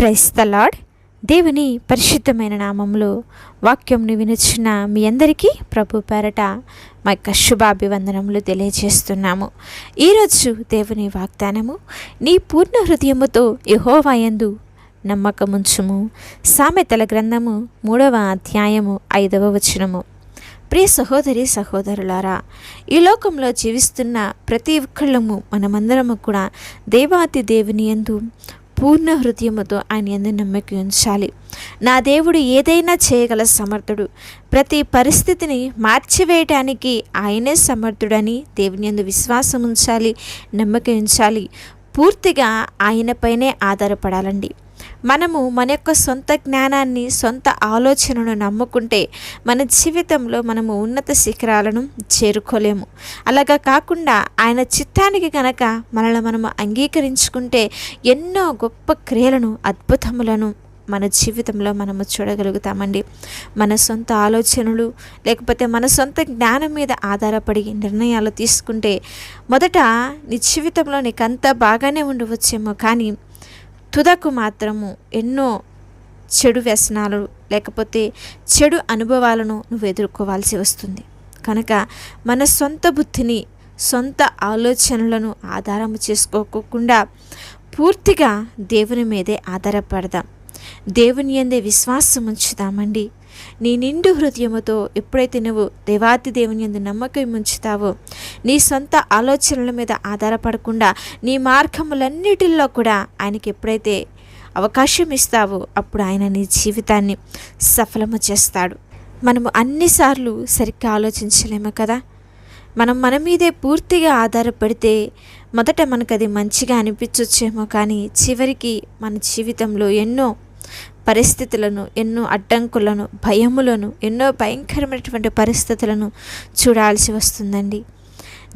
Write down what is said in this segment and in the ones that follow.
Price the lord దేవుని పరిశుద్ధమైన నామంలో వాక్యంని వినుచున్న మీ అందరికీ ప్రభు పేరట మా యొక్క శుభాభివందనములు తెలియజేస్తున్నాము. ఈరోజు దేవుని వాగ్దానము నీ పూర్ణ హృదయముతో యహోవాయందు నమ్మకముంచుము. సామెతల గ్రంథము మూడవ అధ్యాయము ఐదవ వచనము. ప్రియ సహోదరి సహోదరులారా ఈ లోకంలో జీవిస్తున్న ప్రతి ఒక్కళ్ళము మనమందరము కూడా దేవాతి దేవుని యందు పూర్ణ హృదయముతో ఆయన ఎందు నమ్మకం ఉంచాలి. నా దేవుడు ఏదైనా చేయగల సమర్థుడు. ప్రతి పరిస్థితిని మార్చివేయటానికి ఆయనే సమర్థుడని దేవుని యందు విశ్వాసం ఉంచాలి నమ్మకం ఉంచాలి. పూర్తిగా ఆయనపైనే ఆధారపడాలండి. మనము మన యొక్క సొంత జ్ఞానాన్ని సొంత ఆలోచనను నమ్ముకుంటే మన జీవితంలో మనము ఉన్నత శిఖరాలను చేరుకోలేము. అలాగా కాకుండా ఆయన చిత్తానికి కనుక మనల్ని మనము అంగీకరించుకుంటే ఎన్నో గొప్ప క్రియలను అద్భుతములను మన జీవితంలో మనము చూడగలుగుతామండి. మన సొంత ఆలోచనలు లేకపోతే మన సొంత జ్ఞానం మీద ఆధారపడి నిర్ణయాలు తీసుకుంటే మొదట నీ జీవితంలో నీకంతా బాగానే ఉండవచ్చేమో కానీ తుదకు మాత్రము ఎన్నో చెడు వ్యసనాలు లేకపోతే చెడు అనుభవాలను నువ్వు ఎదుర్కోవాల్సి వస్తుంది. కనుక మన సొంత బుద్ధిని సొంత ఆలోచనలను ఆధారము చేసుకోకుండా పూర్తిగా దేవుని మీదే ఆధారపడదాం. దేవుని ఎందే విశ్వాసం ఉంచుదామండి. నీ నిండు హృదయముతో ఎప్పుడైతే నువ్వు దేవాతి దేవుని ఎందు నమ్మకం ఉంచుతావో నీ సొంత ఆలోచనల మీద ఆధారపడకుండా నీ మార్గములన్నిటిల్లో కూడా ఆయనకి ఎప్పుడైతే అవకాశం ఇస్తావో అప్పుడు ఆయన నీ జీవితాన్ని సఫలము చేస్తాడు. మనము అన్నిసార్లు సరిగ్గా ఆలోచించలేము కదా? మనం మన మీదే పూర్తిగా ఆధారపడితే మొదట మనకు అది మంచిగా అనిపించొచ్చేమో కానీ చివరికి మన జీవితంలో ఎన్నో పరిస్థితులను ఎన్నో అడ్డంకులను భయములను ఎన్నో భయంకరమైనటువంటి పరిస్థితులను చూడాల్సి వస్తుందండి.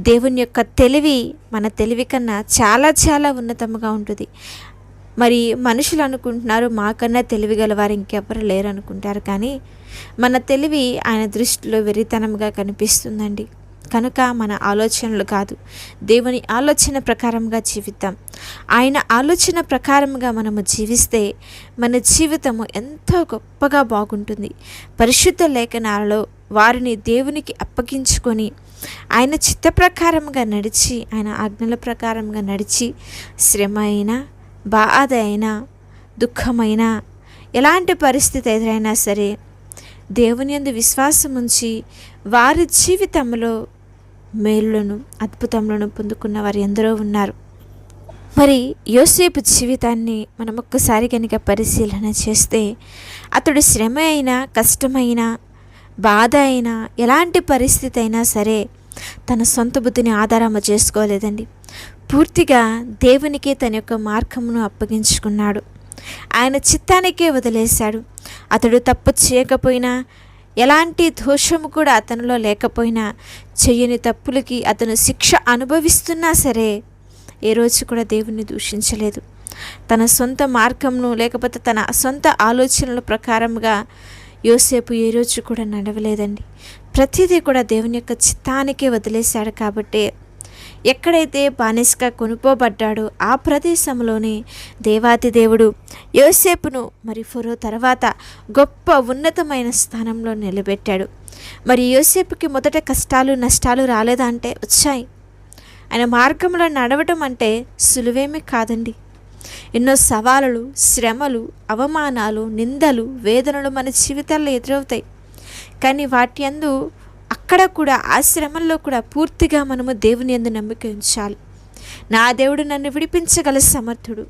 దేవుని యొక్క తెలివి మన తెలివి కన్నా చాలా చాలా ఉన్నతముగా ఉంటుంది. మరి మనుషులు అనుకుంటున్నారు మాకన్నా తెలివి గలవారు ఇంకెవరు లేరు అనుకుంటారు కానీ మన తెలివి ఆయన దృష్టిలో వెరితనంగా కనిపిస్తుందండి. కనుక మన ఆలోచనలు కాదు. దేవుని ఆలోచన ప్రకారంగా జీవిద్దాం. ఆయన ఆలోచన ప్రకారంగా మనము జీవిస్తే మన జీవితము ఎంతో గొప్పగా బాగుంటుంది. పరిశుద్ధ లేఖనాలలో వారిని దేవునికి అప్పగించుకొని ఆయన చిత్త ప్రకారంగా నడిచి ఆయన ఆజ్ఞల ప్రకారంగా నడిచి శ్రమ అయినా బాధ అయినా దుఃఖమైనా ఎలాంటి పరిస్థితి ఎదురైనా సరే దేవుని యందు విశ్వాసం ఉంచి వారి జీవితంలో మేలులను అద్భుతములను పొందుకున్న వారు ఎందరో ఉన్నారు. మరి యోసేపు జీవితాన్ని మనం ఒక్కసారి కనుక పరిశీలన చేస్తే అతడు శ్రమ అయినా కష్టమైనా బాధ అయినా ఎలాంటి పరిస్థితి అయినా సరే తన సొంత బుద్ధిని ఆధారము చేసుకోలేదండి. పూర్తిగా దేవునికే తన యొక్క మార్గమును అప్పగించుకున్నాడు. ఆయన చిత్తానికే వదిలేశాడు. అతడు తప్పు చేయకపోయినా ఎలాంటి దోషము కూడా అతనిలో లేకపోయినా చెయ్యని తప్పులకి అతను శిక్ష అనుభవిస్తున్నా సరే ఏ రోజు కూడా దేవుణ్ణి దూషించలేదు. తన సొంత మార్గంను లేకపోతే తన సొంత ఆలోచనల ప్రకారంగా యోసేపు ఏ రోజు కూడా నడవలేదండి. ప్రతిదీ కూడా దేవుని యొక్క చిత్తానికే వదిలేశాడు కాబట్టి ఎక్కడైతే బానిసగా కొనుక్కోబడ్డాడో ఆ ప్రదేశంలోనే దేవాతి దేవుడు యోసేపును మరి ఫరో తర్వాత గొప్ప ఉన్నతమైన స్థానంలో నిలబెట్టాడు. మరి యోసేపుకి మొదట కష్టాలు నష్టాలు రాలేదా అంటే వచ్చాయి. ఆయన మార్గంలో నడవటం అంటే సులువేమీ కాదండి. ఎన్నో సవాళ్ళు శ్రమలు అవమానాలు నిందలు వేదనలు మన జీవితాల్లో ఎదురవుతాయి. కానీ వాటి అందు అక్కడ కూడా ఆ శ్రమల్లో కూడా పూర్తిగా మనము దేవుని ఎందు నమ్మిక ఉంచాలి. నా దేవుడు నన్ను విడిపించగల సమర్థుడు.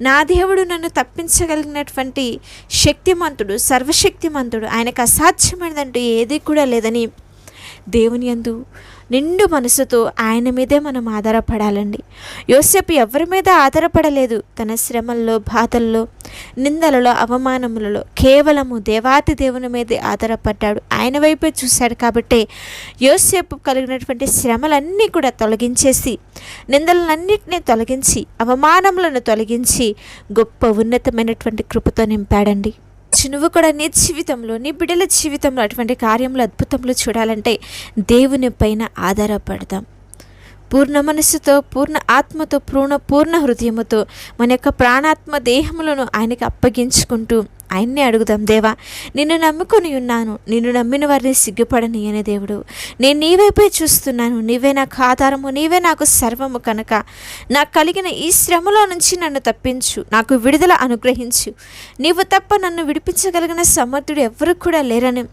నా దేవుడు నన్ను తప్పించగలిగినటువంటి శక్తిమంతుడు సర్వశక్తిమంతుడు. ఆయనకు అసాధ్యమైనదంటూ ఏది కూడా లేదని దేవుని యందు నిండు మనసుతో ఆయన మీదే మనం ఆధారపడాలండి. యోసేపు ఎవరి మీద ఆధారపడలేదు. తన శ్రమల్లో బాధల్లో నిందలలో అవమానములలో కేవలము దేవాతి దేవుని మీదే ఆధారపడ్డాడు. ఆయన వైపే చూశాడు కాబట్టి యోసేపు కలిగినటువంటి శ్రమలన్నీ కూడా తొలగించేసి నిందలన్నింటినీ తొలగించి అవమానములను తొలగించి గొప్ప ఉన్నతమైనటువంటి కృపతో నింపాడండి. నువ్వు కూడా నీ జీవితంలో నీ బిడ్డల జీవితంలో అటువంటి కార్యములు అద్భుతంలో చూడాలంటే దేవుని పైన ఆధారపడదాం. పూర్ణ మనస్సుతో పూర్ణ ఆత్మతో పూర్ణ పూర్ణ హృదయముతో మన యొక్క ప్రాణాత్మ దేహములను ఆయనకి అప్పగించుకుంటూ ఆయన్నే అడుగుదాం దేవా. నిన్ను నమ్ముకొని ఉన్నాను. నిన్ను నమ్మిన వారిని సిగ్గుపడని అనే దేవుడు. నేను నీ వైపే చూస్తున్నాను. నీవే నాకు ఆధారము. నీవే నాకు సర్వము కనుక. నాకు కలిగిన ఈ శ్రమలో నుంచి నన్ను తప్పించు. నాకు విడుదల అనుగ్రహించు. నీవు తప్ప నన్ను విడిపించగలిగిన సమర్థుడు ఎవరు కూడా లేరని.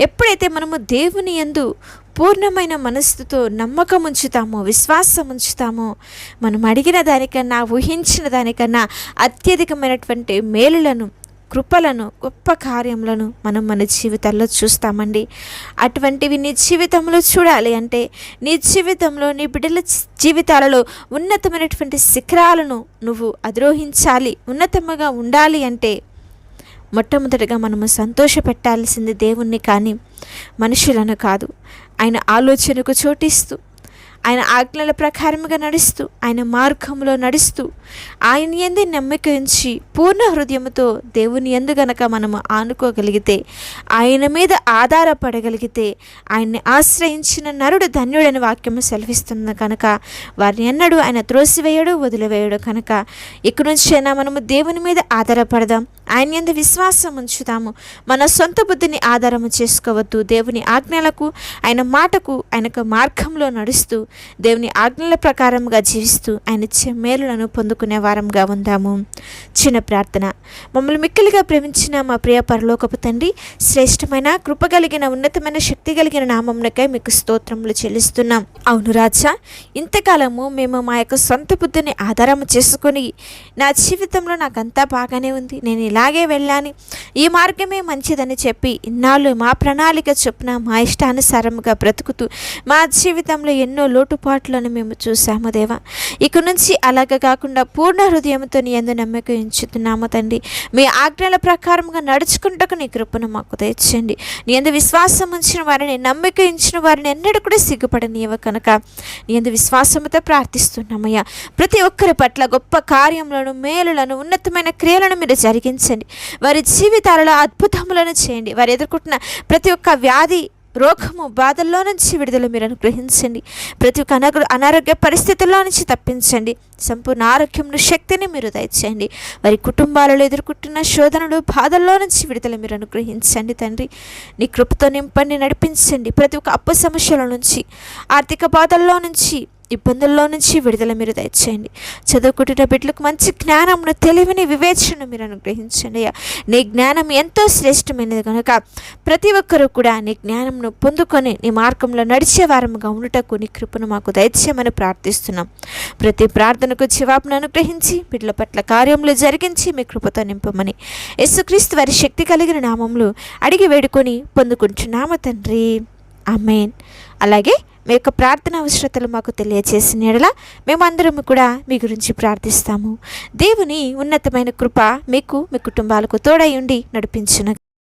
ఎప్పుడైతే మనము దేవుని యందు పూర్ణమైన మనస్సుతో నమ్మకం ఉంచుతామో విశ్వాసం ఉంచుతామో మనం అడిగిన దానికన్నా ఊహించిన దానికన్నా అత్యధికమైనటువంటి మేలులను కృపలను గొప్ప కార్యములను మనం మన జీవితాల్లో చూస్తామండి. అటువంటివి నీ జీవితంలో చూడాలి అంటే నీ జీవితంలో నీ బిడ్డల జీవితాలలో ఉన్నతమైనటువంటి శిఖరాలను నువ్వు అధిరోహించాలి ఉన్నతముగా ఉండాలి అంటే మొట్టమొదటిగా మనము సంతోషపెట్టాల్సింది దేవుణ్ణి కానీ మనుషులను కాదు. ఆయన ఆలోచనకు చోటిస్తూ ఆయన ఆజ్ఞల ప్రకారముగా నడుస్తూ ఆయన మార్గంలో నడుస్తూ ఆయన ఎందు నమ్మిక ఉంచి పూర్ణ హృదయముతో దేవుని ఎందు గనక మనము ఆనుకోగలిగితే ఆయన మీద ఆధారపడగలిగితే ఆయన్ని ఆశ్రయించిన నరుడు ధన్యుడని వాక్యము సెలవిస్తుంది కనుక వారిని ఎన్నడూ ఆయన త్రోసివేయడు వదిలివేయడు కనుక ఇక్కడి నుంచైనా మనము దేవుని మీద ఆధారపడదాం ఆయన ఎందు విశ్వాసం ఉంచుతాము మన సొంత బుద్ధిని ఆధారము చేసుకోవద్దు దేవుని ఆజ్ఞలకు ఆయన మాటకు ఆయనకు మార్గంలో నడుస్తూ దేవుని ఆజ్ఞల ప్రకారంగా జీవిస్తూ ఆయన ఇచ్చే మేలులను పొందుకునే వారంగా ఉందాము. చిన్న ప్రార్థన. మమ్మల్ని మిక్కిలిగా ప్రేమించిన మా ప్రియ పరలోకపు తండ్రి శ్రేష్టమైన కృప కలిగిన ఉన్నతమైన శక్తి కలిగిన నామమునకై మీకు స్తోత్రములు చెల్లిస్తున్నాం. అవును రాజా ఇంతకాలము మేము మా యొక్క సొంత బుద్ధిని ఆధారం చేసుకొని నా జీవితంలో నాకంతా బాగానే ఉంది. నేను ఇలాగే వెళ్ళాను. ఈ మార్గమే మంచిదని చెప్పి ఇన్నాళ్ళు మా ప్రణాళిక చొప్పున మా ఇష్టానుసారముగా బ్రతుకుతూ మా జీవితంలో ఎన్నో లోటుపాట్లను మేము చూసాము దేవా. ఇక నుంచి అలాగ కాకుండా పూర్ణ హృదయంతో నీ ఎందు నమ్మకం ఉంచుతున్నాము తండ్రి. మీ ఆజ్ఞల ప్రకారంగా నడుచుకుంటకు నీ కృపను మాకు తెచ్చండి నీ ఎందు విశ్వాసం ఉంచిన వారిని నమ్మిక ఇచ్చిన వారిని ఎన్నడూ కూడా సిగ్గుపడనీయవు కనుక. నీ ఎందు విశ్వాసముతో ప్రార్థిస్తున్నామయ్యా. ప్రతి ఒక్కరి పట్ల గొప్ప కార్యములను మేలులను ఉన్నతమైన క్రియలను మీరు జరిగించండి. వారి జీవితాలలో అద్భుతములను చేయండి. వారు ఎదుర్కొంటున్న ప్రతి ఒక్క వ్యాధి రోగము బాధల్లో నుంచి విడుదల మీరు అనుగ్రహించండి. ప్రతి ఒక్క అనాగ అనారోగ్య పరిస్థితుల్లో నుంచి తప్పించండి. సంపూర్ణ ఆరోగ్యమును శక్తిని మీరు దయచేయండి. వారి కుటుంబాలలో ఎదుర్కొంటున్న శోధనలు బాధల్లో నుంచి విడుదల మీరు అనుగ్రహించండి తండ్రి. నీ కృపతో నింపండి నడిపించండి. ప్రతి ఒక్క అప్పు సమస్యల నుంచి ఆర్థిక బాధల్లో నుంచి ఇబ్బందుల్లో నుంచి విడుదల మీరు దయచేయండి. చదువుకుంటున్న బిడ్డలకు మంచి జ్ఞానమును తెలివిని వివేచన మీరు అనుగ్రహించండి అయ్యా. నీ జ్ఞానం ఎంతో శ్రేష్టమైనది కనుక ప్రతి ఒక్కరూ కూడా నీ జ్ఞానంను పొందుకొని నీ మార్గంలో నడిచే వారముగా ఉండుటకు నీ కృపను మాకు దయచేయమని ప్రార్థిస్తున్నాం. ప్రతి ప్రార్థనకు జవాబును అనుగ్రహించి బిడ్డల పట్ల కార్యములు జరిగించి మీ కృపతో నింపమని యేసుక్రీస్తు వారి శక్తి కలిగిన నామంలో అడిగి వేడుకొని పొందుకుంటున్నాము తండ్రి. అమేన్ అలాగే మీ యొక్క ప్రార్థన అవసరతలు మాకు తెలియజేసిన ఎడల మేమందరము కూడా మీ గురించి ప్రార్థిస్తాము. దేవుని ఉన్నతమైన కృప మీకు మీ కుటుంబాలకు తోడై ఉండి నడిపించును.